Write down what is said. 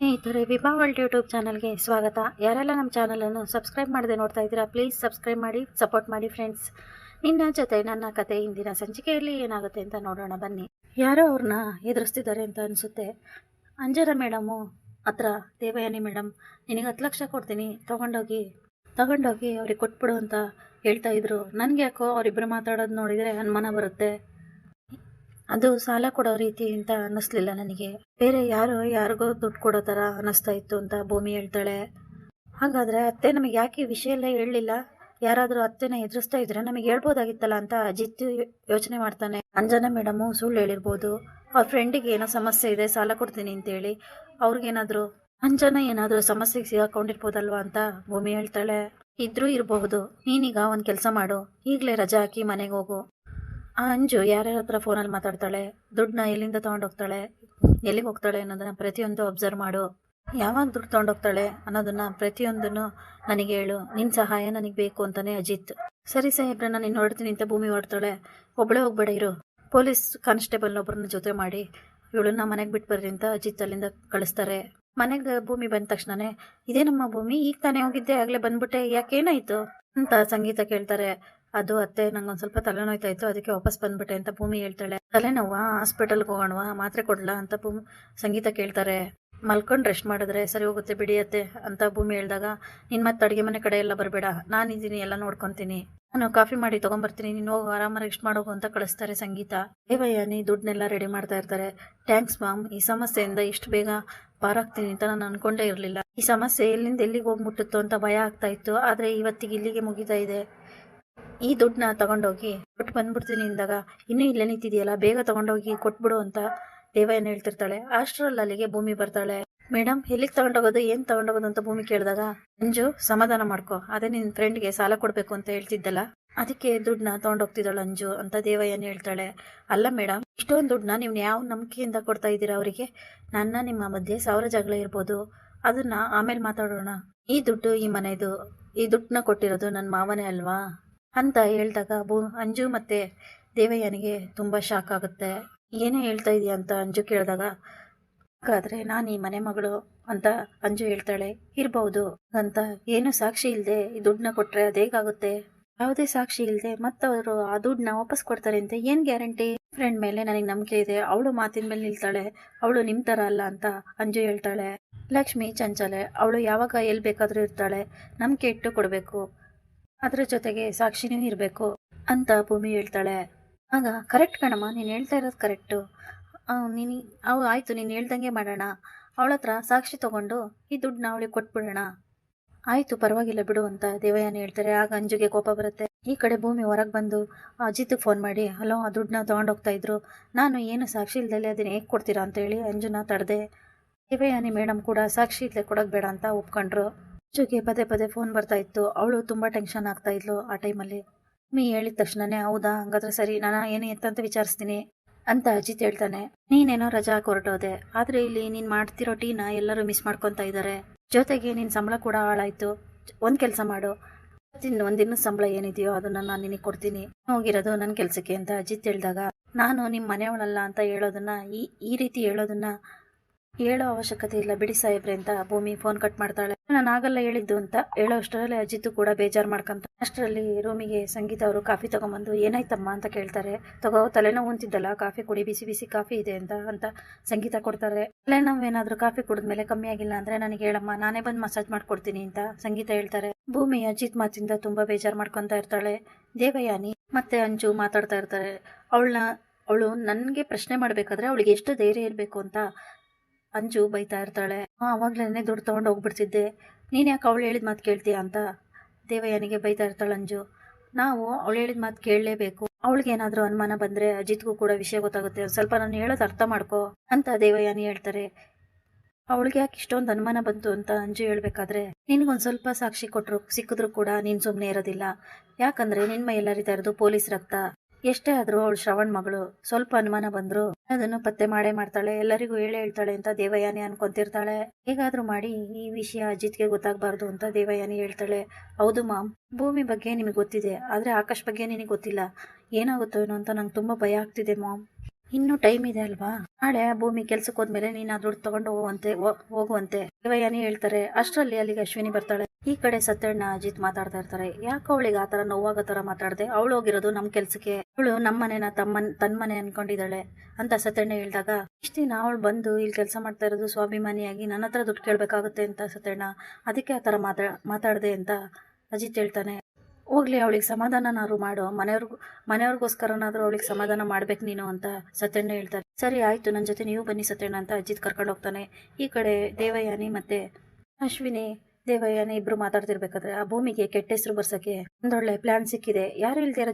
ಸ್ನೇಹಿತರೆ, ವಿಭಾ world YouTube ಚಾನಲ್ಗೆ ಸ್ವಾಗತ. ಯಾರೆಲ್ಲ ನಮ್ಮ ಚಾನಲನ್ನು ಸಬ್ಸ್ಕ್ರೈಬ್ ಮಾಡದೆ ನೋಡ್ತಾ ಇದ್ದೀರಾ, ಪ್ಲೀಸ್ ಸಬ್ಸ್ಕ್ರೈಬ್ ಮಾಡಿ, ಸಪೋರ್ಟ್ ಮಾಡಿ ಫ್ರೆಂಡ್ಸ್. ನಿನ್ನ ಜೊತೆ ನನ್ನ ಕತೆ ಇಂದಿನ ಸಂಚಿಕೆಯಲ್ಲಿ ಏನಾಗುತ್ತೆ ಅಂತ ನೋಡೋಣ, ಬನ್ನಿ. ಯಾರೋ ಅವ್ರನ್ನ ಎದುರಿಸ್ತಿದ್ದಾರೆ ಅಂತ ಅನಿಸುತ್ತೆ. ಅಂಜನ ಮೇಡಮು ಹತ್ರ, ದೇವಯಾನಿ ಮೇಡಮ್ ನಿನಗೆ ಹತ್ತು ಲಕ್ಷ ಕೊಡ್ತೀನಿ, ತೊಗೊಂಡೋಗಿ, ತಗೊಂಡೋಗಿ ಅವ್ರಿಗೆ ಕೊಟ್ಬಿಡು ಅಂತ ಹೇಳ್ತಾ ಇದ್ರು. ನನಗೆ ಯಾಕೋ ಅವರಿಬ್ಬರು ಮಾತಾಡೋದು ನೋಡಿದರೆ ಅನುಮಾನ ಬರುತ್ತೆ. ಅದು ಸಾಲ ಕೊಡೋ ರೀತಿ ಅಂತ ಅನ್ನಿಸ್ಲಿಲ್ಲ ನನಗೆ. ಬೇರೆ ಯಾರು ಯಾರಿಗೋ ದುಡ್ಡು ಕೊಡೋ ಥರ ಅನ್ನಿಸ್ತಾ ಇತ್ತು ಅಂತ ಭೂಮಿ ಹೇಳ್ತಾಳೆ. ಹಾಗಾದರೆ ಅತ್ತೆ ನಮಗೆ ಯಾಕೆ ವಿಷಯ ಎಲ್ಲ ಹೇಳಲಿಲ್ಲ? ಯಾರಾದರೂ ಅತ್ತೆನ ಎದುರಿಸ್ತಾ ಇದ್ರೆ ನಮಗೆ ಹೇಳ್ಬೋದಾಗಿತ್ತಲ್ಲ ಅಂತ ಅಜಿತ್ ಯೋಚನೆ ಮಾಡ್ತಾನೆ. ಅಂಜನಾ ಮೇಡಮು ಸುಳ್ಳು ಹೇಳಿರ್ಬೋದು. ಅವ್ರ ಫ್ರೆಂಡಿಗೆ ಏನೋ ಸಮಸ್ಯೆ ಇದೆ, ಸಾಲ ಕೊಡ್ತೀನಿ ಅಂತೇಳಿ ಅವ್ರಿಗೇನಾದರೂ, ಅಂಜನ ಏನಾದರೂ ಸಮಸ್ಯೆಗೆ ಸಿಗಾಕೊಂಡಿರ್ಬೋದಲ್ವಾ ಅಂತ ಭೂಮಿ ಹೇಳ್ತಾಳೆ. ಇದ್ರೂ ಇರಬಹುದು. ನೀನೀಗ ಒಂದು ಕೆಲಸ ಮಾಡು. ಈಗಲೇ ರಜಾ ಹಾಕಿ ಮನೆಗೆ ಹೋಗು. ಆ ಅಂಜು ಯಾರ್ಯಾರ ಹತ್ರ ಫೋನಲ್ಲಿ ಮಾತಾಡ್ತಾಳೆ, ದುಡ್ಡನ್ನ ಎಲ್ಲಿಂದ ತೊಗೊಂಡೋಗ್ತಾಳೆ, ಎಲ್ಲಿಗೆ ಹೋಗ್ತಾಳೆ ಅನ್ನೋದನ್ನ ಪ್ರತಿಯೊಂದು ಅಬ್ಸರ್ವ್ ಮಾಡು. ಯಾವಾಗ ದುಡ್ಡು ತೊಗೊಂಡೋಗ್ತಾಳೆ ಅನ್ನೋದನ್ನ ಪ್ರತಿಯೊಂದನ್ನು ನನಗೆ ಹೇಳು. ನಿನ್ನ ಸಹಾಯ ನನಗೆ ಬೇಕು ಅಂತಾನೆ ಅಜಿತ್. ಸರಿ ಸಾಹೇಬ್ರೆ ನಾನು ಇನ್ನು ಹೊಡ್ತೀನಿ ಅಂತ ಭೂಮಿ ಹೊಡ್ತಾಳೆ ಒಬ್ಬಳೇ ಹೋಗ್ಬೇಡ ಇರು. ಪೊಲೀಸ್ ಕಾನ್ಸ್ಟೇಬಲ್ ಒಬ್ಬರನ್ನ ಜೊತೆ ಮಾಡಿ, ಇವಳನ್ನ ಮನೆಗೆ ಬಿಟ್ಟು ಬರ್ರಿ ಅಂತ ಅಜಿತ್ ಅಲ್ಲಿಂದ ಕಳಿಸ್ತಾರೆ. ಮನೆಗೆ ಭೂಮಿ ಬಂದ ತಕ್ಷಣನೇ, ಇದೇ ನಮ್ಮ ಭೂಮಿ, ಈಗ ತಾನೇ ಹೋಗಿದ್ದೆ, ಆಗಲೇ ಬಂದ್ಬಿಟ್ಟೆ, ಯಾಕೇನಾಯಿತು? ಅಂತ ಸಂಗೀತ ಕೇಳ್ತಾರೆ. ಅದು ಅತ್ತೆ ನಂಗೊಂದು ಸ್ವಲ್ಪ ತಲೆನೋಯ್ತಾ ಇತ್ತು ಅದಕ್ಕೆ ವಾಪಸ್ ಬಂದ್ಬಿಟ್ಟೆ ಅಂತ ಭೂಮಿ ಹೇಳ್ತಾಳೆ. ತಲೆನೋವಾ ಹಾಸ್ಪಿಟಲ್ಗೆ ಹೋಗೋಣವಾ, ಮಾತ್ರೆ ಕೊಡ್ಲಾ ಅಂತ ಭೂಮಿ, ಸಂಗೀತ ಕೇಳ್ತಾರೆ. ಮಲ್ಕೊಂಡು ರೆಸ್ಟ್ ಮಾಡಿದ್ರೆ ಸರಿ ಹೋಗುತ್ತೆ ಬಿಡಿ ಅತ್ತೆ ಅಂತ ಭೂಮಿ ಹೇಳಿದಾಗ, ನಿನ್ ಮತ್ತೆ ಅಡುಗೆ ಮನೆ ಕಡೆ ಎಲ್ಲ ಬರಬೇಡ ನಾನಿದ್ದೀನಿ ಎಲ್ಲ ನೋಡ್ಕೊಂತೀನಿ. ನಾನು ಕಾಫಿ ಮಾಡಿ ತೊಗೊಂಬರ್ತೀನಿ, ನೀನು ಹೋಗಿ, ಆರಾಮಾಗಿ ರೆಸ್ಟ್ ಮಾಡೋಗು ಅಂತ ಕಳಿಸ್ತಾರೆ ಸಂಗೀತ. ದೇವಯ್ಯನಿ ದುಡ್ಡನ್ನೆಲ್ಲ ರೆಡಿ ಮಾಡ್ತಾ ಇರ್ತಾರೆ. ಥ್ಯಾಂಕ್ಸ್ ಮಾಮ್ ಈ ಸಮಸ್ಯೆಯಿಂದ ಇಷ್ಟು ಬೇಗ ಪಾರಾಗ್ತೀನಿ ಅಂತ ನಾನು ಅನ್ಕೊಂಡೇ ಇರಲಿಲ್ಲ. ಈ ಸಮಸ್ಯೆ ಎಲ್ಲಿಂದ ಎಲ್ಲಿಗೆ ಹೋಗ್ಬಿಟ್ಟಿತ್ತು ಅಂತ ಭಯ ಆಗ್ತಾ ಇತ್ತು, ಆದರೆ ಇವತ್ತಿಗೆ ಇಲ್ಲಿಗೆ ಮುಗಿತಾ ಇದೆ. ಈ ದುಡ್ಡನ್ನ ತಗೊಂಡೋಗಿ ಕೊಟ್ಟು ಬಂದ್ಬಿಡ್ತೀನಿ ಅಂದಾಗ, ಇನ್ನೂ ಇಲ್ಲೇ ನಿಂತಿದೆಯಲ್ಲ, ಬೇಗ ತಗೊಂಡೋಗಿ ಕೊಟ್ಬಿಡು ಅಂತ ದೇವಯ್ಯನ ಹೇಳ್ತಿರ್ತಾಳೆ. ಅಷ್ಟರಲ್ಲಿ ಅಲ್ಲಿಗೆ ಭೂಮಿ ಬರ್ತಾಳೆ. ಮೇಡಮ್ ಎಲ್ಲಿಗೆ ತಗೊಂಡೋಗೋದು, ಏನು ತಗೊಂಡೋಗೋದು ಅಂತ ಭೂಮಿ ಕೇಳಿದಾಗ, ಅಂಜು, ಸಮಾಧಾನ ಮಾಡ್ಕೊ, ಅದೇ ನಿನ್ನ ಫ್ರೆಂಡ್ಗೆ ಸಾಲ ಕೊಡಬೇಕು ಅಂತ ಹೇಳ್ತಿದ್ದಲ್ಲ, ಅದಕ್ಕೆ ದುಡ್ಡನ್ನ ತೊಗೊಂಡೋಗ್ತಿದ್ದಾಳೆ ಅಂಜು ಅಂತ ದೇವಯ್ಯನ ಹೇಳ್ತಾಳೆ. ಅಲ್ಲ ಮೇಡಮ್ ಇಷ್ಟೊಂದು ದುಡ್ಡನ್ನ ನೀವು ಯಾವ ನಂಬಿಕೆಯಿಂದ ಕೊಡ್ತಾ ಇದ್ದೀರಾ ಅವರಿಗೆ? ನನ್ನ ನಿಮ್ಮ ಮಧ್ಯೆ ಸಾವಿರ ಜಗಳ ಇರ್ಬೋದು. ಅದನ್ನ ಆಮೇಲೆ ಮಾತಾಡೋಣ. ಈ ದುಡ್ಡು ಈ ಮನೆದು, ಈ ದುಡ್ಡನ್ನ ಕೊಟ್ಟಿರೋದು ನನ್ನ ಮಾವನೇ ಅಲ್ವಾ? ಅಂತ ಹೇಳಿದಾಗ ಭೂ ಅಂಜು ಮತ್ತೆ ದೇವಯ್ಯನಿಗೆ ತುಂಬ ಶಾಕ್ ಆಗುತ್ತೆ. ಏನೇ ಹೇಳ್ತಾ ಇದೀಯ ಅಂತ ಅಂಜು ಕೇಳಿದಾಗ, ಹಾಗಾದ್ರೆ ನಾನು ಈ ಮನೆ ಮಗಳು ಅಂತ ಅಂಜು ಹೇಳ್ತಾಳೆ. ಇರಬಹುದು ಅಂತ ಏನು ಸಾಕ್ಷಿ ಇಲ್ಲದೆ ಈ ದುಡ್ಡನ್ನ ಕೊಟ್ರೆ ಅದೇಗಾಗುತ್ತೆ ಯಾವುದೇ ಸಾಕ್ಷಿ ಇಲ್ಲದೆ ಮತ್ತವರು ಆ ದುಡ್ಡನ್ನ ವಾಪಸ್ ಕೊಡ್ತಾರೆ ಅಂತ ಏನು ಗ್ಯಾರಂಟಿ? ಫ್ರೆಂಡ್ ಮೇಲೆ ನನಗೆ ನಂಬಿಕೆ ಇದೆ. ಅವಳು ಮಾತಿನ ಮೇಲೆ ನಿಲ್ತಾಳೆ. ಅವಳು ನಿಮ್ಮ ಥರ ಅಲ್ಲ ಅಂತ ಅಂಜು ಹೇಳ್ತಾಳೆ. ಲಕ್ಷ್ಮಿ ಚಂಚಲೆ, ಅವಳು ಯಾವಾಗ ಎಲ್ಲಿ ಬೇಕಾದರೂ ಇರ್ತಾಳೆ. ನಂಬಿಕೆ ಇಟ್ಟು ಕೊಡಬೇಕು. ಅದ್ರ ಜೊತೆಗೆ ಸಾಕ್ಷಿನೂ ಇರಬೇಕು ಅಂತ ಭೂಮಿ ಹೇಳ್ತಾಳೆ. ಆಗ, ಕರೆಕ್ಟ್ ಕಣಮ್ಮ, ನೀನು ಹೇಳ್ತಾ ಇರೋದು ಕರೆಕ್ಟು. ನೀನು ಅವು ಆಯಿತು, ನೀನು ಹೇಳ್ದಂಗೆ ಮಾಡೋಣ. ಅವಳ ಹತ್ರ ಸಾಕ್ಷಿ ತಗೊಂಡು ಈ ದುಡ್ಡನ್ನ ಅವಳಿಗೆ ಕೊಟ್ಬಿಡೋಣ. ಆಯಿತು, ಪರವಾಗಿಲ್ಲ ಬಿಡು ಅಂತ ದೇವಯ್ಯನ ಹೇಳ್ತಾರೆ. ಆಗ ಅಂಜುಗೆ ಕೋಪ ಬರುತ್ತೆ. ಈ ಕಡೆ ಭೂಮಿ ಹೊರಗೆ ಬಂದು ಅಜಿತ್ಗೆ ಫೋನ್ ಮಾಡಿ ಹಲೋ ಆ ದುಡ್ಡನ್ನ ತೊಗೊಂಡೋಗ್ತಾ ಇದ್ರು. ನಾನು ಏನು ಸಾಕ್ಷಿ ಇಲ್ದಲೆ ಅದನ್ನ ಹೇಗೆ ಕೊಡ್ತೀರಾ? ಅಂತೇಳಿ ಅಂಜುನ ತಡೆದೆ. ದೇವಯಾನಿ ಮೇಡಮ್ ಕೂಡ, ಸಾಕ್ಷಿ ಇಲ್ಲದೆ ಕೊಡೋದು ಬೇಡ ಅಂತ ಒಪ್ಕೊಂಡ್ರು. ಅಂಜುಗೆ ಪದೇ ಪದೇ ಫೋನ್ ಬರ್ತಾ ಇತ್ತು. ಅವಳು ತುಂಬ ಟೆನ್ಷನ್ ಆಗ್ತಾ ಇದ್ಲು ಆ ಟೈಮಲ್ಲಿ ಮೀ ಹೇಳಿದ ತಕ್ಷಣನೇ, ಹೌದಾ, ಹಂಗಾದ್ರೆ ಸರಿ, ನಾನು ಏನು ಎತ್ತಂತ ವಿಚಾರಿಸ್ತೀನಿ ಅಂತ ಅಜಿತ್ ಹೇಳ್ತಾನೆ. ನೀನೇನೋ ರಜಾ ಹೊರಟೋದೆ ಆದರೆ ಇಲ್ಲಿ ನೀನು ಮಾಡ್ತಿರೋ ಟೀನ ಎಲ್ಲರೂ ಮಿಸ್ ಮಾಡ್ಕೊತಾ ಇದ್ದಾರೆ ಜೊತೆಗೆ ನಿನ್ ಸಂಬಳ ಕೂಡ ಹಾಳಾಯ್ತು. ಒಂದ್ ಕೆಲಸ ಮಾಡು. ಇವತ್ತಿನ ಒಂದಿನ ಸಂಬಳ ಏನಿದೆಯೋ ಅದನ್ನ ನಾನು ನಿನಗೆ ಕೊಡ್ತೀನಿ. ಹೋಗಿರೋದು ನನ್ನ ಕೆಲಸಕ್ಕೆ ಅಂತ ಅಜಿತ್ ಹೇಳಿದಾಗ. ನಾನು ನಿಮ್ಮ ಮನೆಯವಳಲ್ಲ ಅಂತ ಹೇಳೋದನ್ನ, ಈ ಈ ರೀತಿ ಹೇಳೋದನ್ನ ಹೇಳೋ ಅವಶ್ಯಕತೆ ಇಲ್ಲ. ಬಿಡಿ ಸಾಹೇಬ್ರೆ ಅಂತ ಭೂಮಿ ಫೋನ್ ಕಟ್ ಮಾಡ್ತಾಳೆ. ನಾನು ಆಗಲ್ಲ ಹೇಳಿದ್ದು ಅಂತ ಹೇಳೋ ಅಷ್ಟರಲ್ಲಿ ಅಜಿತ್ ಕೂಡ ಬೇಜಾರು ಮಾಡ್ಕೊಂತ ಅಷ್ಟರಲ್ಲಿ ರೂಮಿಗೆ ಸಂಗೀತ ಅವರು ಕಾಫಿ ತಗೊಂಬಂದು ಏನಾಯ್ತಮ್ಮ ಅಂತ ಕೇಳ್ತಾರೆ. ತಗೋ, ತಲೆನೋವು ಅಂತಿದ್ದಲ್ಲ, ಕಾಫಿ ಕುಡಿ, ಬಿಸಿ ಬಿಸಿ ಕಾಫಿ ಇದೆ ಅಂತ ಅಂತ ಸಂಗೀತ ಕೊಡ್ತಾರೆ. ತಲೆನೋವು ಏನಾದರೂ ಕಾಫಿ ಕುಡಿದ್ಮೇಲೆ ಕಮ್ಮಿ ಆಗಿಲ್ಲ ಅಂದ್ರೆ ನನಗೆ ಹೇಳಮ್ಮ, ನಾನೇ ಬಂದು ಮಸಾಜ್ ಮಾಡ್ಕೊಡ್ತೀನಿ ಅಂತ ಸಂಗೀತ ಹೇಳ್ತಾರೆ. ಭೂಮಿ ಅಜಿತ್ ಮಾತಿಂದ ತುಂಬಾ ಬೇಜಾರು ಮಾಡ್ಕೊಂತ ಇರ್ತಾಳೆ. ದೇವಯಾನಿ ಮತ್ತೆ ಅಂಜು ಮಾತಾಡ್ತಾ ಇರ್ತಾರೆ. ಅವಳನ್ನ ಅವಳು ನನಗೆ ಪ್ರಶ್ನೆ ಮಾಡಬೇಕಾದ್ರೆ ಅವಳಿಗೆ ಎಷ್ಟು ಧೈರ್ಯ ಇರಬೇಕು ಅಂತ ಅಂಜು ಬೈತಾ ಇರ್ತಾಳೆ. ಅವಾಗ್ಲೇನೆ ದುಡ್ಡು ತೊಗೊಂಡು ಹೋಗ್ಬಿಡ್ತಿದ್ದೆ. ನೀನು ಯಾಕೆ ಅವಳು ಹೇಳಿದ ಮಾತು ಕೇಳ್ತೀಯ ಅಂತ? ದೇವಯ್ಯನಿಗೆ ಬೈತಾ ಇರ್ತಾಳೆ ಅಂಜು. ನಾವು ಅವಳು ಹೇಳಿದ ಮಾತು ಕೇಳಲೇಬೇಕು. ಅವಳಿಗೆ ಏನಾದರೂ ಅನುಮಾನ ಬಂದರೆ ಅಜಿತ್ಗೂ ಕೂಡ ವಿಷಯ ಗೊತ್ತಾಗುತ್ತೆ. ಸ್ವಲ್ಪ ನಾನು ಹೇಳೋದು ಅರ್ಥ ಮಾಡ್ಕೋ ಅಂತ ದೇವಯ್ಯನಿ ಹೇಳ್ತಾರೆ. ಅವಳಿಗೆ ಯಾಕೆ ಇಷ್ಟೊಂದು ಅನುಮಾನ ಬಂತು ಅಂತ ಅಂಜು ಹೇಳ್ಬೇಕಾದ್ರೆ, ನಿನಗೊಂದು ಸ್ವಲ್ಪ ಸಾಕ್ಷಿ ಕೊಟ್ಟರು ಸಿಕ್ಕಿದ್ರು ಕೂಡ ನೀನು ಸುಮ್ಮನೆ ಇರೋದಿಲ್ಲ. ಯಾಕಂದ್ರೆ ನಿನ್ನ ಮೈ ಹರಿತಾ ಇರೋದು ಪೊಲೀಸ್ ರಕ್ತ. ಎಷ್ಟೇ ಆದ್ರೂ ಅವಳು ಶ್ರವಣ್ ಮಗಳು, ಸ್ವಲ್ಪ ಅನುಮಾನ ಬಂದ್ರು ಅದನ್ನು ಪತ್ತೆ ಮಾಡೇ ಮಾಡ್ತಾಳೆ, ಎಲ್ಲರಿಗೂ ಹೇಳೇ ಹೇಳ್ತಾಳೆ ಅಂತ ದೇವಯಾನಿ ಅನ್ಕೊಂತಿರ್ತಾಳೆ. ಹೇಗಾದ್ರೂ ಮಾಡಿ ಈ ವಿಷಯ ಅಜಿತ್ಗೆ ಗೊತ್ತಾಗಬಾರ್ದು ಅಂತ ದೇವಯಾನಿ ಹೇಳ್ತಾಳೆ. ಹೌದು ಮಾಮ್, ಭೂಮಿ ಬಗ್ಗೆ ನಿಮಗೆ ಗೊತ್ತಿದೆ, ಆದರೆ ಆಕಾಶ್ ಬಗ್ಗೆ ನಿನಗೆ ಗೊತ್ತಿಲ್ಲ. ಏನಾಗುತ್ತೋ ಏನೋ ಅಂತ ನಂಗೆ ತುಂಬಾ ಭಯ ಆಗ್ತಿದೆ ಮಾಮ್. ಇನ್ನೂ ಟೈಮ್ ಇದೆ ಅಲ್ವಾ? ನಾಳೆ ಭೂಮಿ ಕೆಲ್ಸಕ್ಕೆ ಹೋದ್ಮೇಲೆ ನೀನ್ ಆ ದುಡ್ಡು ತಗೊಂಡು ಹೋಗುವಂತೆ ಹೋಗುವಂತೆ. ದೇವಯ್ಯನಿ ಹೇಳ್ತಾರೆ, ಅಷ್ಟರಲ್ಲಿ ಅಲ್ಲಿಗೆ ಅಶ್ವಿನಿ ಬರ್ತಾಳೆ. ಈ ಕಡೆ ಸತ್ಯಣ್ಣ, ಅಜಿತ್ ಮಾತಾಡ್ತಾ ಇರ್ತಾರೆ. ಯಾಕೆ ಅವಳಿಗೆ ಆ ತರ ನೋವಾಗೋ ತರ ಮಾತಾಡ್ದೆ. ಅವಳು ಹೋಗಿರೋದು ನಮ್ ಕೆಲ್ಸಕ್ಕೆ. ಅವಳು ನಮ್ಮ ಮನೆನ ತಮ್ಮನ್, ತನ್ ಮನೆ ಅನ್ಕೊಂಡಿದ್ದಾಳೆ ಅಂತ ಸತ್ಯಣ್ಣ ಹೇಳಿದಾಗ, ಇಷ್ಟ ದಿನ ಅವಳು ಬಂದು ಇಲ್ಲಿ ಕೆಲಸ ಮಾಡ್ತಾ ಇರೋದು ಸ್ವಾಭಿಮಾನಿಯಾಗಿ ನನ್ನ ಹತ್ರ ದುಡ್ಡು ಕೇಳಬೇಕಾಗುತ್ತೆ ಅಂತ ಸತ್ಯಣ್ಣ, ಅದಕ್ಕೆ ಆ ತರ ಮಾತಾ, ಮಾತಾಡಿದೆ ಅಂತ ಅಜಿತ್ ಹೇಳ್ತಾನೆ. ಹೋಗ್ಲಿ, ಅವಳಿಗೆ ಸಮಾಧಾನನಾದ್ರು ಮಾಡು. ಮನೆಯವ್ರಿಗೂ, ಮನೆಯವ್ರಿಗೋಸ್ಕರನಾದ್ರೂ ಅವಳಿಗೆ ಸಮಾಧಾನ ಮಾಡ್ಬೇಕು ನೀನು ಅಂತ ಸತ್ಯಣ್ಣ ಹೇಳ್ತಾರೆ. ಸರಿ, ಆಯ್ತು ನನ್ನ ಜೊತೆ ನೀವು ಬನ್ನಿ ಸತ್ಯಣ್ಣ ಅಂತ ಅಜ್ಜಿತ್ ಕರ್ಕೊಂಡು ಹೋಗ್ತಾನೆ. ಈ ಕಡೆ ದೇವಯಾನಿ ಮತ್ತೆ ಅಶ್ವಿನಿ ದೇವಯ್ಯನ ಇಬ್ರು ಮಾತಾಡ್ತಿರ್ಬೇಕಾದ್ರೆ ಆ ಭೂಮಿಗೆ ಕೆಟ್ಟ ಹೆಸರು ಬರ್ಸಕ್ಕೆ ಒಂದೊಳ್ಳೆ ಪ್ಲಾನ್ ಸಿಕ್ಕಿದೆ. ಯಾರು ಇಲ್ದಿರೋ